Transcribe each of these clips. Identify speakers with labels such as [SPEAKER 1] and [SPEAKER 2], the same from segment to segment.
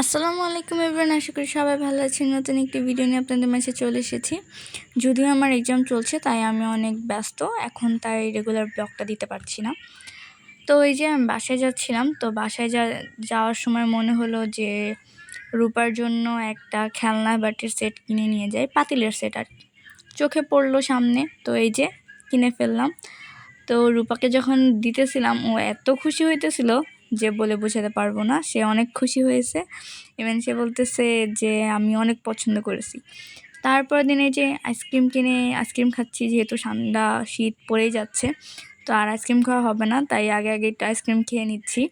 [SPEAKER 1] আসসালামু আলাইকুম এবার আশা করি সবাই ভালো আছেন। নতুন একটি ভিডিও নিয়ে আপনাদের মাঝে চলে এসেছি। যদিও আমার এক্সাম চলছে, তাই আমি অনেক ব্যস্ত। এখন তাই রেগুলার ব্লগটা দিতে পারছি না। তো এই যে আমি বাসায় যাচ্ছিলাম, তো বাসায় যা, যাওয়ার সময় মনে হলো যে রূপার জন্য একটা খেলনা বাটির সেট কিনে নিয়ে যাই, পাতিলের সেট আর চোখে পড়ল সামনে, তো এই যে কিনে ফেললাম। তো রূপাকে যখন দিতেছিলাম, ও এত খুশি হইতেছিল যে বলে বোঝাতে পারব না, সে অনেক খুশি হয়েছে। ইভেন সে বলতেছে যে, আমি অনেক পছন্দ করেছি। তারপর দিনে যে আইসক্রিম কিনে আইসক্রিম খাচ্ছি, যেহেতু ঠান্ডা শীত পড়েই যাচ্ছে, তো আর আইসক্রিম খাওয়া হবে না, তাই আগে আগে একটু আইসক্রিম খেয়ে নিচ্ছি।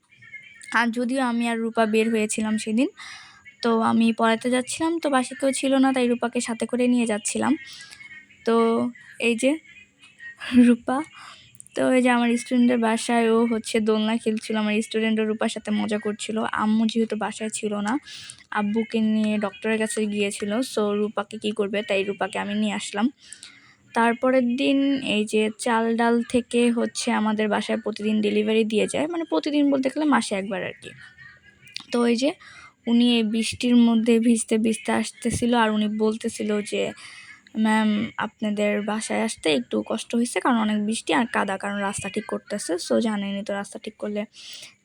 [SPEAKER 1] আর যদিও আমি আর রূপা বের হয়েছিলাম সেদিন, তো আমি পড়াতে যাচ্ছিলাম, তো বাসে কেউ ছিল না, তাই রূপাকে সাথে করে নিয়ে যাচ্ছিলাম। তো এই যে রূপা তো ওই যে আমার স্টুডেন্টের বাসায় ও হচ্ছে দোলনা খেলছিল, আমার স্টুডেন্টের রূপার সাথে মজা করছিল। আম্মু যেহেতু বাসায় ছিল না, আব্বুকে নিয়ে ডক্টরের কাছে গিয়েছিল সো রূপাকে কি করবে, তাই রূপাকে আমি নিয়ে আসলাম। তারপরের দিন এই যে চাল ডাল থেকে হচ্ছে আমাদের বাসায় প্রতিদিন ডেলিভারি দিয়ে যায় মানে প্রতিদিন বলতে গেলে মাসে একবার আর কি। তো ওই যে উনি এই বৃষ্টির মধ্যে ভিজতে ভিজতে আসতেছিল, আর উনি বলতেছিল যে ম্যাম আপনাদের বাসায় আসতে একটু কষ্ট হয়েছে কারণ অনেক বৃষ্টি আর কাদা, কারণ রাস্তা ঠিক করতেছে। সো জানেনি তো রাস্তা ঠিক করলে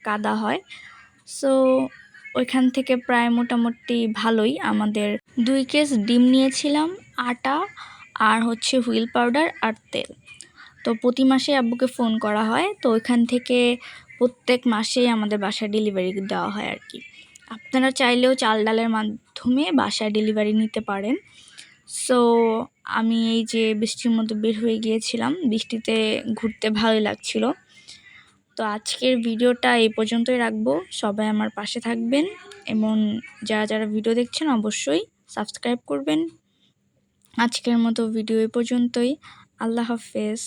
[SPEAKER 1] কাদা হয়। সো ওইখান থেকে প্রায় মোটামুটি ভালোই। আমাদের দুই কেস ডিম নিয়েছিলাম, আটা আর হচ্ছে হুইল পাউডার আর তেল। তো প্রতি মাসে আব্বুকে ফোন করা হয়। তো ওইখান থেকে প্রত্যেক মাসেই আমাদের বাসায় ডেলিভারি দেওয়া হয় আর কি। আপনারা চাইলেও চাল ডালের মাধ্যমে বাসায় ডেলিভারি নিতে পারেন। সো আমি এই যে বৃষ্টির মতো বের হয়ে গিয়েছিলাম, বৃষ্টিতে ঘুরতে ভালোই লাগছিল। তো আজকের ভিডিওটা এই পর্যন্তই রাখব। সবাই আমার পাশে থাকবেন এবং যারা যারা ভিডিও দেখছেন অবশ্যই সাবস্ক্রাইব করবেন। আজকের মতো ভিডিও এই পর্যন্তই। আল্লাহ হাফেজ।